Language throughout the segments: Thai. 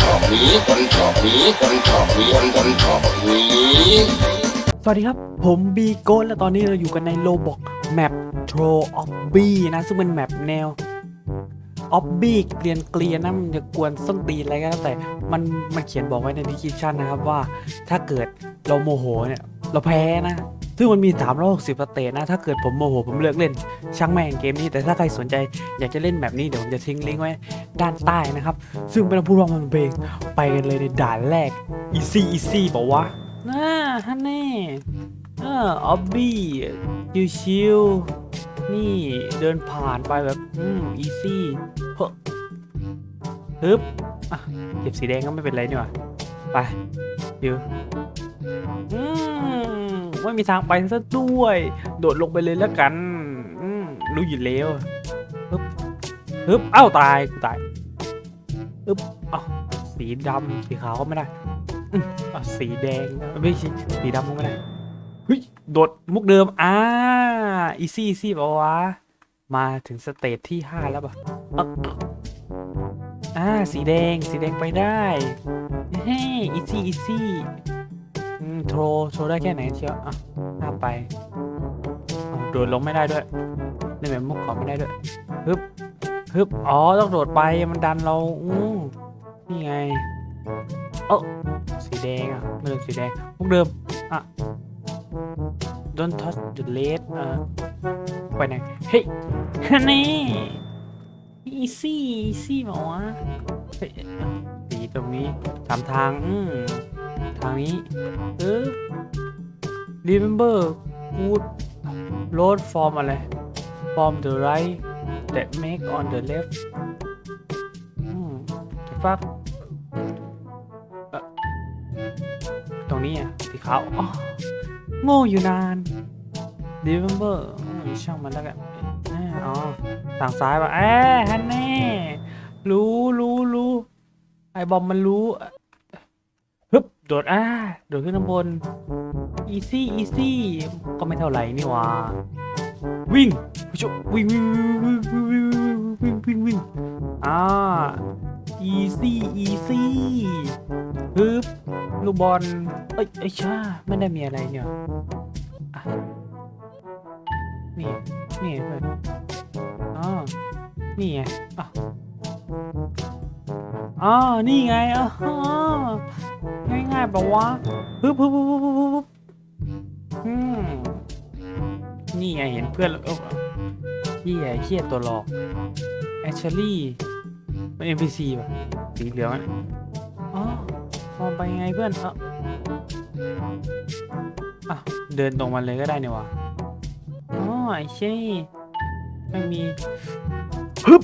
ชอบนีคนชอบนีคนชอบนีคนคนชอบนีสวัสดีครับ ผมบีโกนและตอนนี้เราอยู่กันในโลบอกแมปโทรออฟบี้นะซึ่งเป็นแมปแนวออฟบี้เกลียนเกลียนนะมันจะกวนส้นตีนอะไรก็แล้วแต่มันมันเขียนบอกไว้ในดีคริปชันนะครับว่าถ้าเกิดเราโมโหเนี่ย เราแพ้นะ ซึ่งมันมี3ามรสิบสเตจนะ ถ้าเกิดผมโมโหผมเลือกเล่น ช่างแม่งเกมนี้ แต่ถ้าใครสนใจอยากจะเล่นแบบนี้เดี๋ยวผมจะทิ้งลิงก์ไว้ด้านใต้นะครับ ซึ่งไม่ต้องพูดว่ามันเพลงไปกันเลยในด่านแรก easy easy บอกว่าน่าฮันแน่เออออบบี้ชิวๆนี่เดินผ่านไปแบบ อืมอีซี่เฮ้อฮึบอะเก็บสีแดงก็ไม่เป็นไรนี่หว่าไปดิวอืม ไม่มีทางไปซะด้วย โดดลงไปเลยแล้วกันรู้อยู่แล้วฮึบฮึบเอ้าตายกูตายฮึบเอ้าสีดำสีขาวก็ไม่ได้อะสีแดงไม่ใช่สีดำก็ไม่ได้เฮ้ยโดดมุกเดิมอ่าอีซี่อีซี่บอกว่าวะมาถึงสเตจที่ห้าแล้วป่ะอะอ่าสีแดงสีแดงไปได้เฮ้ยอีซี่อีซี่ โทรโทรได้แค่ไหนเชียวอะหน้าไปโดดลงไม่ได้ด้วยเล่นแบบมุกขอไม่ได้ด้วยฮึบฮึบอ๋อต้องโดดไปมันดันเราอือนี่ไงเอ้าสีแดงอะไม่เลือสีแดงมุกเดิมอะ don't touch the lead อ่าไปไหนเฮ้ยนี่ easy easy บอกว่าสีตรงนี้สามทางอืม ทางนี้เออ remember good load from อะไร from the right that make on the left อืมฟักเอ่อตรงนี้อะสีขาวอ๋อโง่อยู่นาน remember ช่างมันแล้วกันเอ้ยอ๋อทางซ้ายป่ะเอ้ยฮันแน่รู้รู้รู้ไอบอมมันรู้ โดดอ่าโดดขึ้นข้างบน อีซี่ อีซี่ ก็ไม่เท่าไหร่นี่วะวิ่งผู้ชมวิ่งวิ่งวิ่งวิ่งวิ่งวิ่งวิ่งอ่า อีซี่ อีซี่ฮึบลูกบอล เอ้ยไอ้ชาไม่ได้มีอะไรเนี่ยนี่ นี่เพื่อนอ๋อนี่ไงอ๋อนี่ไงอ๋อ ง่ายๆปะวะฮึบฮึบฮึบฮึบฮึบอืมนี่ไงเห็นเพื่อนแล้วเอ้าพี่ไอ้เฮียตัวหลอกแอชลี่เป็น NPC ป่ะสีเหลืองอ๋อมองไปไงเพื่อนเอ้าอะเดินตรงมาเลยก็ได้เนี่ยวะอ๋อไอ้เช่ไม่มีฮึบ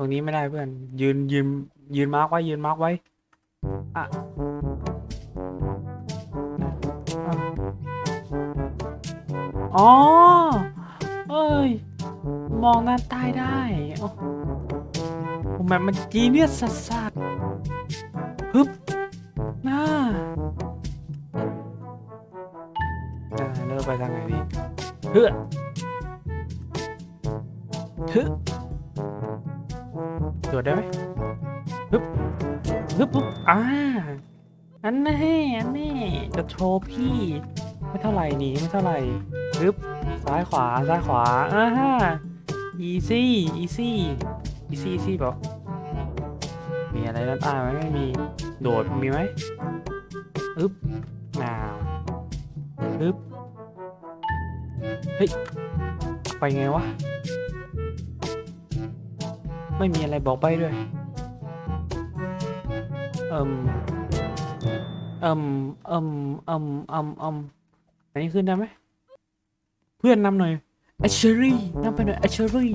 รงนี้ไม่ได้เพื่อน ยืนยืนยืนมาร์กไว้ ยืนมาร์กไว้อะอ๋อเอ้ย มองด้านใต้ได้โอ้ผมแบบมันจีเนียสสัสฮึบน่าเริ่มไปทางไหนดีเฮ้อฮึต รวจได้ไหมฮึบฮึบฮึบอ่าอันแน่อันแน่จะโชว์พี่ ไม่เท่าไหร่นี่ไม่เท่าไหร่ฮึบซ้ายขวาซ้ายขวาอ่าฮะ easy easy easy easy เปล่ามีอะไรด้านใต้ไหมไม่มีโดดมีไหมอึ๊บนาวอึ๊บเฮ้ยไปไงวะ ไม่มีอะไรบอกใบด้วย เอิมเอิมเอิมเอิมเอิมเอิมอันนี้ขึ้นได้ไหม เพื่อนนำหน่อยแอชเชอรี่นำไปหน่อยแอชเชอรี่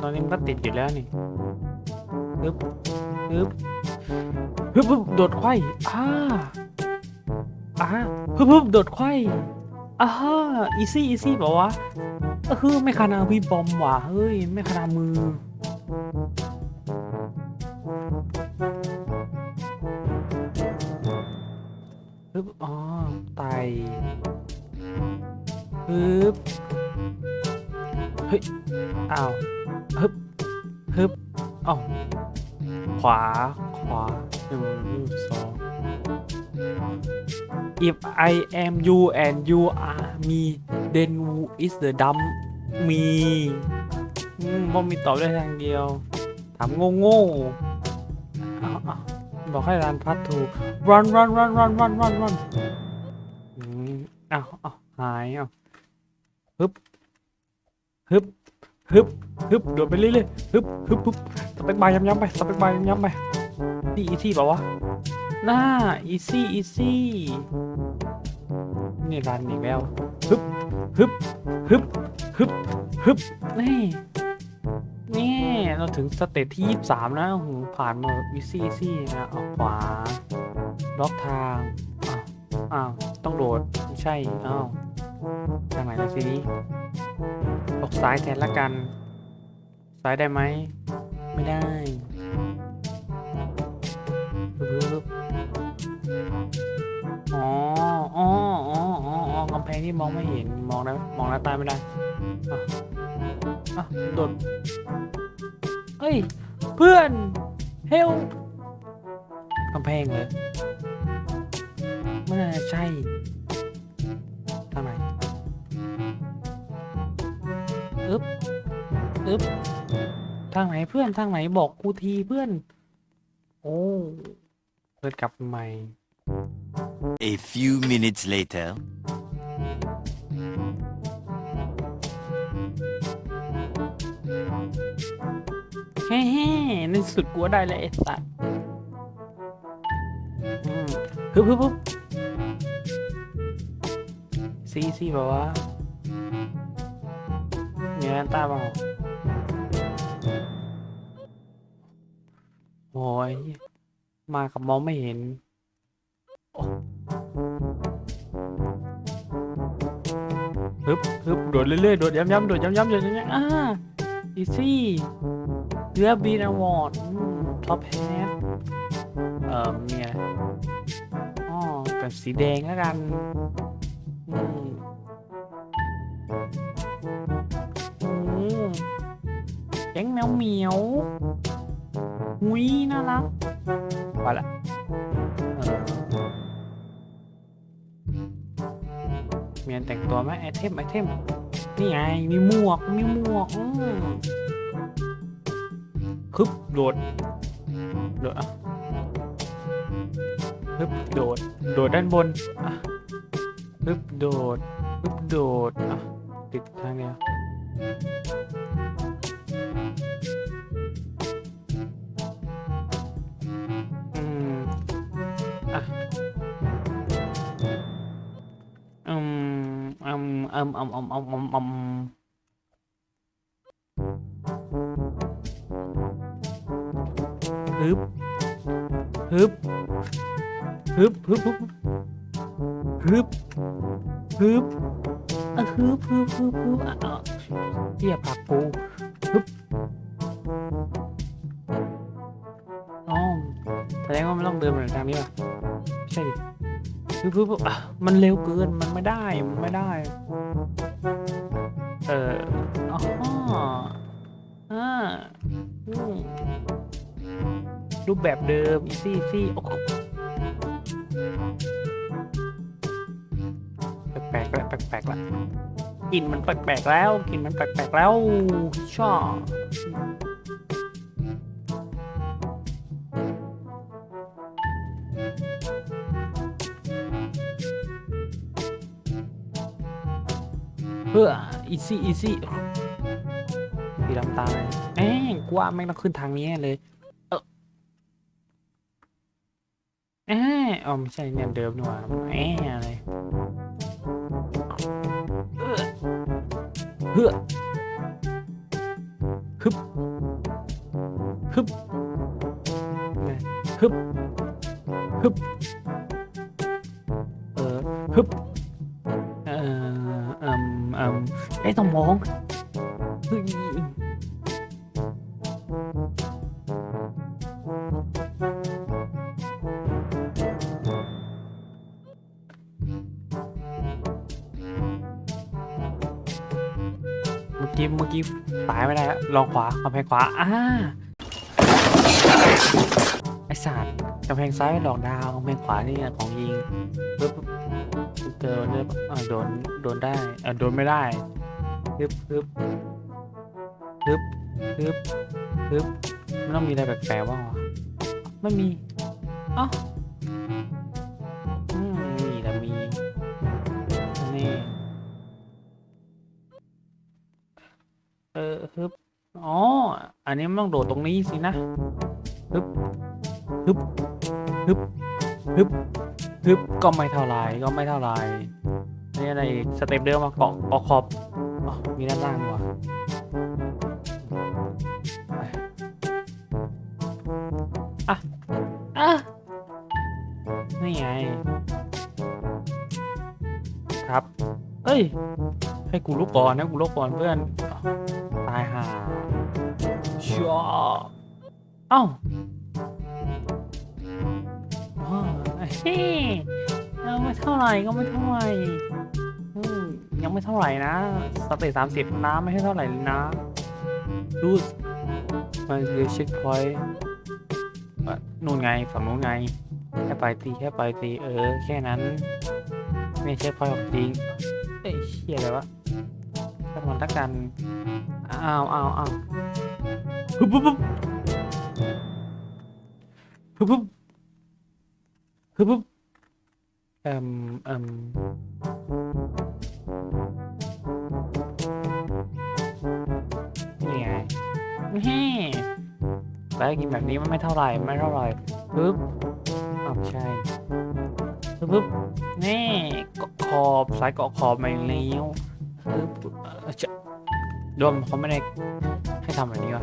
ตอนนี้มันก็ติดอยู่แล้วนี่ฮึบฮึบฮึบฮึบโดดไขว้อ่าอ่าฮึบฮึบโดดไขว้ อ่าอีซี่อีซี่บอกว่าเออไม่ขนาพี่บอมว่ะเฮ้ย ไม่ขนาดมือฮึบอ๋อ ไตฮึบเฮ้ย อ้าว ฮึบ ฮึบอ๋อขวา ขวา if I am you and you are me then who is the dumb me มบ่มีตอบได้ทางเดียว ถามโง่โง่ๆบอกให้รันพัดถูก run run run run run run run อ้าวอ้าวหายอ้าวฮึบฮึบฮึบฮึบโดดไปเรื่อยๆฮึบฮึบฮึบสเปกบาร์ย้ำๆไปสเปกบาร์ย้ำๆไปนี่อีซี่เปล่าวะ หน่าอีซี่อีซี่นี่รันอีกแล้วฮึบฮึบฮึบฮึบฮึบนี่นี่เราถึงสเตจที่ยี่สามแล้วผ่านมาอีซี่อีซี่นะเอาขวาบล็อกทางอ้าวอ้าวต้องโดดไม่ใช่อ้าวทางไหนล่ะทีนี้ออกซ้ายแทนละกัน ซ้ายได้ไหม ไม่ได้ปึ๊บ อ๋ออ๋ออ๋ออ๋ออ๋อกำแพงที่มองไม่เห็น มองแล้วมองแล้วตายไม่ได้อะอะโดดเฮ้ย เพื่อน เฮลกำแพงเลยไม่น่าใช่ ทางไหนอึ๊บอึ๊บทางไหนเพื่อน ทางไหนบอกกูทีเพื่อน โอ้ Tôi cặp mày A few minutes later he he nên สุดกลัวได้เลยไอ้สัตว์อืมฮึบฮึบฮึบซีซีแบบว่าเนื้อตาบ้างเหรอโอ้ย มากับมองไม่เห็นโอ้ฮึบฮึบโดดเรื่อยๆโดดย้ำๆโดดย้ำๆโดดย้ำๆอ่าอีซี่เรือบีนอวอร์ดท็อปแฮทเอ่อมีอะไรอ๋อกับสีแดงแล้วกันอืมอืมแก๊งแมวเหมียวหุยน่ารัก ไปละเออมีอันแต่งตัวไหมไอเทมไอเทมนี่ไงมีหมวกมีหมวกอืมฮึบโดดโดดอะฮึบโดด โดดด้านบนอะฮึบโดดฮึบโดดอะติดทางเดียว อืมอืมอืมอืมอืมฮึบฮึบฮึบฮึบฮึบฮึบฮึบอะฮึบฮึบฮึบฮึบอะอะเทียบผักกูฮึบอ๋อแสดงว่ามันต้องเดินไปทางนี้ป่ะใช่ดิปึ๊บปึ๊บปึ๊บอะมันเร็วเกินมันไม่ได้มันไม่ได้ เอออ๋ออ่าอืมรูปแบบเดิมอีซี่ซี่โอ้โหแปลกๆแล้วแปลกๆแล้วกลิ่นมันแปลกๆแล้วกลิ่นมันแปลกๆแล้วชอบ อีซี่อีซี่สีดำตาแม่งกูว่าแม่งต้องขึ้นทางนี้เลย เออแอ้อ๋อไม่ใช่เนี่ยเดิมนี่หว่าแอ้อะไรเออเพื่อฮึบฮึบฮึบฮึบ ไอ้ยต้อมองเฮ้ยเมื่อกี้เมื่อกี้ตายไม่ได้แล้วลองขวากำแพงขวาอ่าไอสัตว์กำแพงซ้ายเป็นดอกดาวกำแพงขวานี่ของยิงปึ๊บเจอเนี่ยอ่าโดนโดนได้อ่าโดนไม่ได้ ปึ๊บปึ๊บปึ๊บปึ๊บปึ๊บมันต้องมีอะไรแปลกๆบ้างวะไม่มีเอ้าอืมมีแต่มีนี่เออฮึบอ๋อ อันนี้มันต้องโดดตรงนี้สินะฮึบฮึบฮึบฮึบฮึบก็ไม่เท่าไรก็ไม่เท่าไรนี่อะไรสเต็ปเดิมมาเกาะเกาะขอบ มีด้านล่างดีกว่าไปอะ อะ นี่ไง ครับ เอ้ย ให้กูลุกก่อนนะ กูลุกก่อนเพื่อน ตายห่าชัวเอ้าวเฮ้เอาไม่เท่าไหร่ก็ไม่เท่าไหร่ ไม่เท่าไหร่นะสเตจสามสิบน้ำไม่ให้เท่าไหร่เลยนะดูมันคือเช็คพอยต์นู่นไงฝั่งนู้นไง แค่ไปตีแค่ไปตีเออ แค่นั้น ไม่ใช่พอยต์ของจริงเอ้ยเชี่ยอะไรวะถ้ามันทักกันอ้าวอ้าวอ้าวฮึบฮึบฮึบฮึบฮึบฮึบฮึบเอ่มเอ่ม เฮ้แล้วกินแบบนี้มันไม่เท่าไหร่ไม่เท่าไหร่ฮึบอ้าวใช่ฮึบฮึบนี่กขอบสายเกาะขอบมาอีกแล้วฮึบจะดมเขาไม่ได้ให้ทำแบบนี้วะ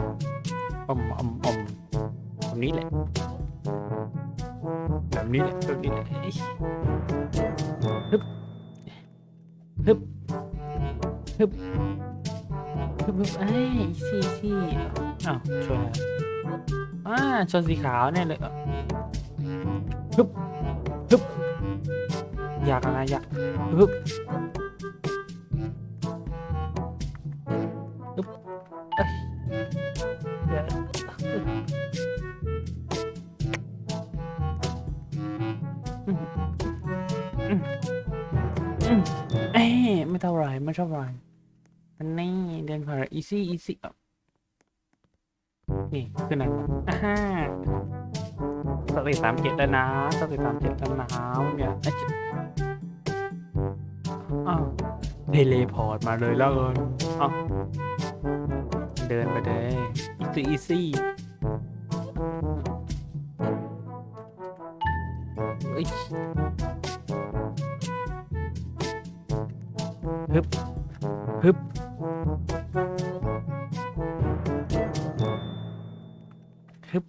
อมอมอมแบบนี้แหละแบบนี้แหละแบบนี้แหละเอ้ยฮึบฮึบฮึบ ฮึบฮึบเอ้ยสีสีอ้าวชนอะไรอ่าชนสีขาวเนี่ยเลยอะฮึบฮึบอยากอะไรอยากฮึบเดี๋ยวอืมอืมอืมเอ้ยไม่เท่าไหรไม่เท่าไหร อันนี้เดินผ่าน easy easy อ่นี่ขึ้นไหนมาอ่าฮะสเตจสามเจ็ดแล้วนะสเตจสามเจ็ดแล้วนะเนี่ยไอ้าวเทเลพอร์ตมาเลยแล้วกันอ้าวเดินไปเลย easy easy เอ้ยฮึบฮึบ ฮึบ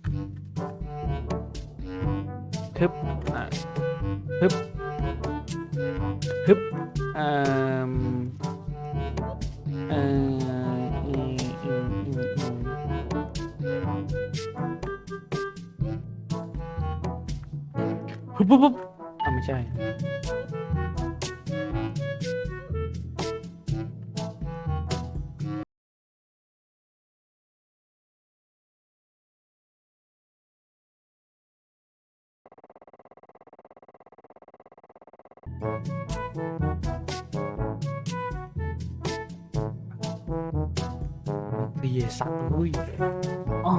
ฮึบอะฮึบฮึบเอ่มเอ่ออืมอืมอืมอืมฮึบฮึบฮึบ ตีไอ้สัตว์เฮ้ยอ๋อ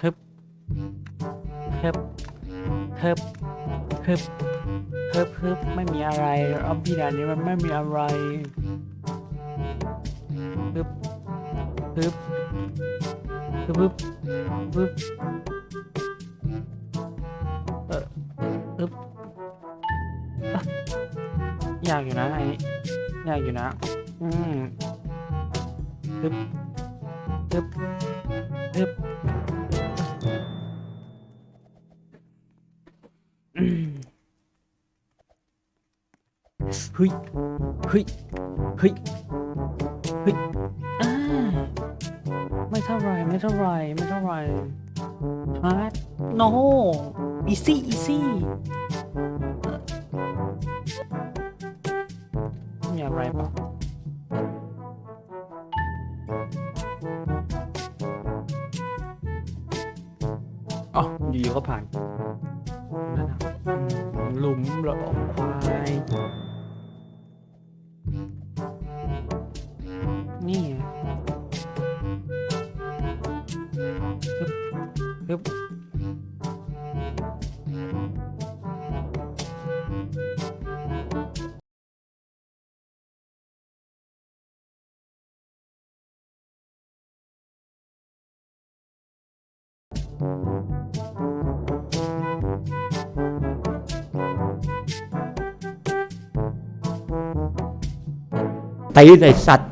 ฮึบฮึบฮึบฮึบฮึบฮึบไม่มีอะไรอัมพีดานนี้มันไม่มีอะไรฮึบฮึบฮึบฮึบฮึบ ยากอยู่นะไอ้ยากอยู่นะ อืมฮึบฮึบฮึบเฮ้ยเฮ้ยเฮ้ยเฮ้ยอ่าไม่เท่าไรไม่เท่าไรไม่เท่าไรฮาร์ด no easy easy มีอะ ไรปะอ๋ออยู่ๆก็ผ่านนั่นนะหลุมหรอควายนี่ฮึบฮึบ ตีไอสัตว์